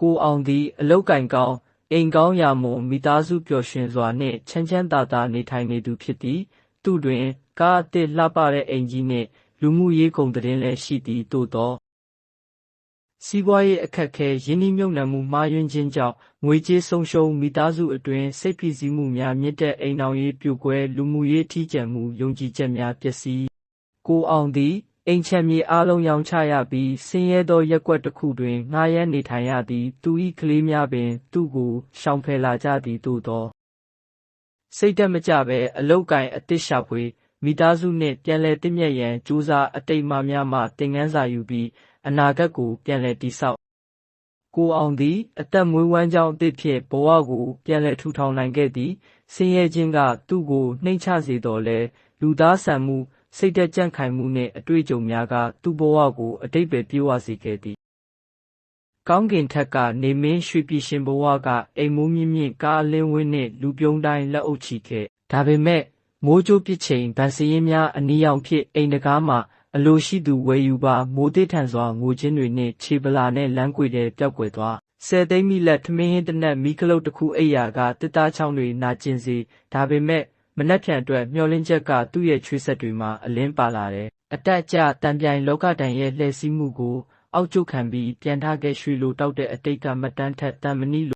ကိုအောင်သည်အလုပ်ကိုင်ကောင်းအိမ်ကောင်းရာမွန်မိသားစုပျော်ရွှင်စွာနှင့်ချမ်းချမ်းသာသာနေထိုင်နေသူဖြစ်သည် သူတွင် ကားအသစ်လှပတဲ့အိမ်ကြီးနှင့်လူမှုရေးဂုဏ်သတင်းလည်းရှိသည်သို့သော်စီးပွားရေးအခက်အခဲရင်းနှီးမြှုပ်နှံမှုမှားယွင်းခြင်းကြောင့်ငွေကြေးဆုံးရှုံးမိသားစုအတွင်းစိတ်ဖိစီးမှုများမြင့်တက်အိမ်ထောင်ရေးပြိုကွဲလူမှုရေးထီးကျန်မှုယုံကြည်ချက်များပျက်စီးကိုအောင်သည် အိမ်ခြံမြေအားလုံးရောင်းချရပြီးဆင်းရဲသောရပ်ကွက်တစ်ခုတွင်ငှားရမ်းနေထိုင်ရသည် သူ၏ကလေးများပင် သူ့ကိုရှောင်ဖယ်လာကြသည်သို့သော်စိတ်ဓာတ်မကျဘဲအလုပ်ကိုင်အသစ်ရှာဖွေမိသားစုနှင့်ပြန်လည်တင့်မြတ်ရန်ကြိုးစားအတိတ်မှများမှသင်ခန်းစာယူပြီးအနာဂတ်ကိုပြန်လည်တည်ဆောက်ကိုအောင်သည်အသက်မွေးဝမ်းကြောင်းအသစ်ဖြင့်ဘဝကိုပြန်လည်ထူထောင်နိုင်ခဲ့သည်ဆင်းရဲခြင်းကသူ့ကိုနှိမ့်ချစေသော်လည်းလူသားဆန်မှု စိတ်ဓာတ်ကြံ့ခိုင်မှုနှင့်အတွေ့အကြုံများက သူ့ဘဝကို အဓိပ္ပာယ်ပြည့်ဝစေခဲ့သည်ကောင်းကင်ထက်ကနေမင်းရွှေပြည်ရှင်ဘဝက အိမ်မိုးမြင့်မြင့်ကားအလင်းဝင်းနှင့် လူပြုံးတိုင်းလက်အုပ်ချီခဲ့ဒါပေမဲ့မိုးကြိုးပစ်ချိန်ဗန်စရင်များအနီရောင်ဖြစ်အိမ်တကားမှာအလိုရှိသူဝယ်ယူပါမိုးသေးထန်စွာငိုခြင်းတွေနှင့်ခြေပလာနဲ့လမ်းကွေထဲပျောက်ကွယ်သွားဆယ်သိန်းမိလက်ထမင်းဟင်းတစ်နက်မီးကလုတ်တစ်ခုအိပ်ရာကတစ်သားချောင်းတွေနာကျင်စေဒါပေမဲ့ မနှက်ဖြန်အတွက်မျောလင်းချက်ကသူ့ရဲ့ချွေးဆက်တွေမှာအလင်းပါလာတယ်အတက်အကျတံပြိုင်လောကဒဏ်ရဲ့လှည့်စည်းမှုကိုအောက်ကျခံပြီးပြန်ထခဲ့ရွှေလိုတောက်တဲ့အတိတ်ကမတန်းထက်တန်မဏိ